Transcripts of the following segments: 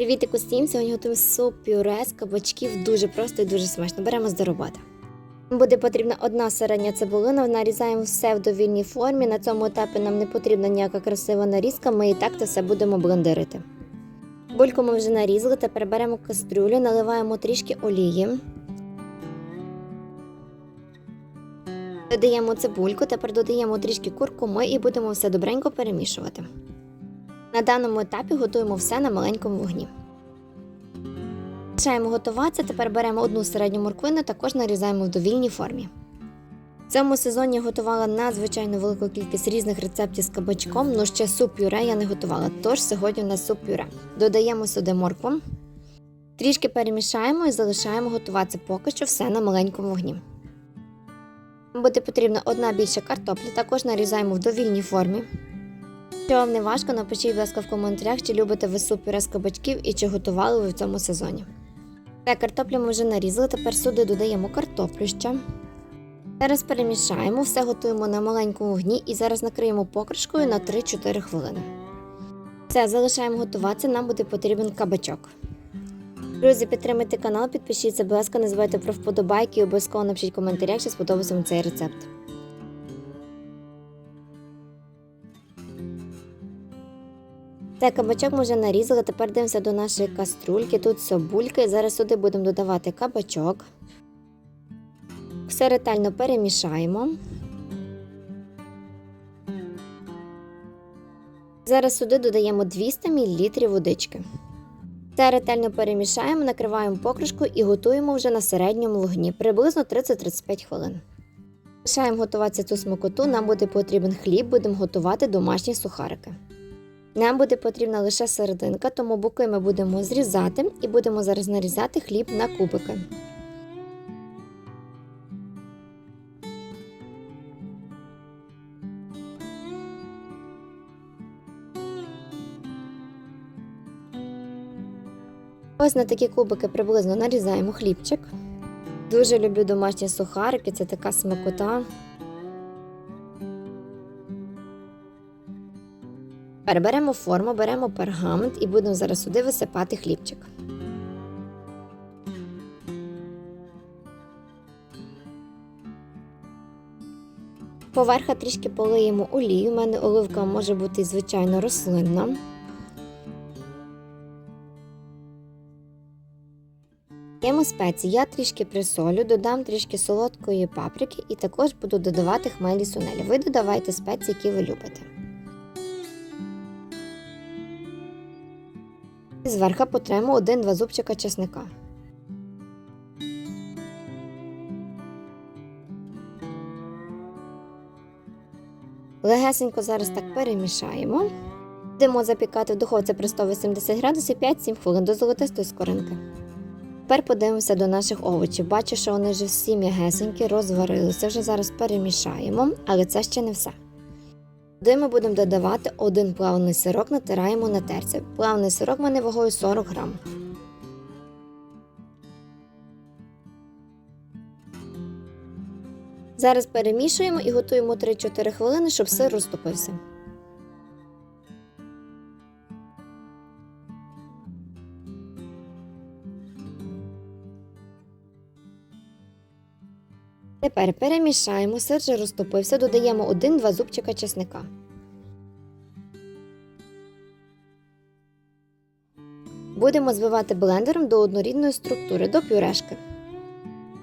Привіт, усім! Сьогодні готуємо суп пюре з кабачків. Дуже просто і дуже смачно. Беремо до роботи. Буде потрібна одна середня цибулина, нарізаємо все в довільній формі. На цьому етапі нам не потрібна ніяка красива нарізка, ми і так це все будемо блендерити. Бульку ми вже нарізали, тепер беремо кастрюлю, наливаємо трішки олії. Додаємо цибульку, тепер додаємо трішки куркуми і будемо все добренько перемішувати. На даному етапі готуємо все на маленькому вогні. Починаємо готуватися, тепер беремо одну середню морквину, також нарізаємо в довільній формі. В цьому сезоні я готувала надзвичайно велику кількість різних рецептів з кабачком, але ще суп пюре я не готувала, тож сьогодні у нас суп пюре. Додаємо сюди моркву, трішки перемішаємо і залишаємо готуватися поки що все на маленькому вогні. Буде потрібна одна більша картопля, також нарізаємо в довільній формі. Якщо вам не важко, напишіть, будь ласка, в коментарях, чи любите ви суп пюре з кабачків і чи готували ви в цьому сезоні. Так, картоплю ми вже нарізали, тепер сюди додаємо картоплю ще. Зараз перемішаємо, все готуємо на маленькому вогні і зараз накриємо покришкою на 3-4 хвилини. Все, залишаємо готуватися, нам буде потрібен кабачок. Друзі, підтримайте канал, підпишіться, будь ласка, не забувайте про вподобайки і обов'язково напишіть коментарях, чи сподобався вам цей рецепт. Так, кабачок ми вже нарізали. Тепер дивимося до нашої каструльки. Тут собулька. І зараз сюди будемо додавати кабачок. Все ретельно перемішаємо. Зараз сюди додаємо 200 мл водички. Все ретельно перемішаємо, накриваємо покришкою і готуємо вже на середньому вогні приблизно 30-35 хвилин. Лишаємо готуватися цю смакоту, нам буде потрібен хліб, будемо готувати домашні сухарики. Нам буде потрібна лише серединка, тому боки ми будемо зрізати і будемо зараз нарізати хліб на кубики. Ось на такі кубики приблизно нарізаємо хлібчик. Дуже люблю домашні сухарики, це така смакота. Тепер беремо форму, беремо пергамент і будемо зараз сюди висипати хлібчик. Поверха трішки полиємо олію. У мене оливка може бути звичайно рослинна. Даємо спеції. Я трішки присолю, додам трішки солодкої паприки і також буду додавати хмелі сунелі. Ви додавайте спеції, які ви любите. Зверху потремо 1-2 зубчика чесника. Легесенько зараз так перемішаємо. Будемо запікати в духовці при 180 градусів 5-7 хвилин до золотистої скоринки. Тепер подивимося до наших овочів. Бачу, що вони вже всі м'ягесенькі, розварилися. Вже зараз перемішаємо, але це ще не все. Туди ми будемо додавати один плавлений сирок, натираємо на терці. Плавний сирок мене вагою 40 грам. Зараз перемішуємо і готуємо 3-4 хвилини, щоб сир розтопився. Тепер перемішаємо, сир вже розтопився, додаємо 1-2 зубчика чесника. Будемо збивати блендером до однорідної структури, до пюрешки.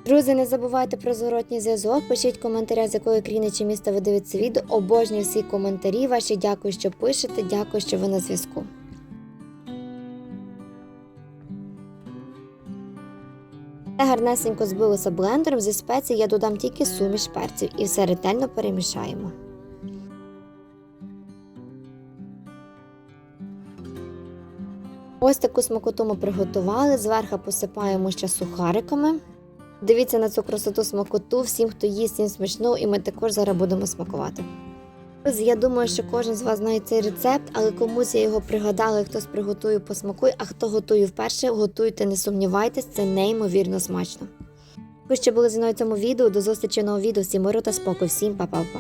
Друзі, не забувайте про зворотній зв'язок. Пишіть в коментарях, з якої країни чи міста ви дивитеся відео. Обожнюю всі коментарі ваші. Дякую, що пишете. Дякую, що ви на зв'язку. Все гарнесенько збилося блендером зі спецій я додам тільки суміш перців і все ретельно перемішаємо. Ось таку смакоту ми приготували. Зверху посипаємо ще сухариками. Дивіться на цю красоту смакоту, всім, хто їсть, всім смачно, і ми також зараз будемо смакувати. Друзі, Я думаю, що кожен з вас знає цей рецепт, але комусь я його пригадала, хтось приготує посмакуй, а хто готує вперше, готуйте, не сумнівайтесь, це неймовірно смачно. Ви ще були зі мною в цьому відео. До зустрічі в новому відео. Всім миру та спокою, всім па-па-па.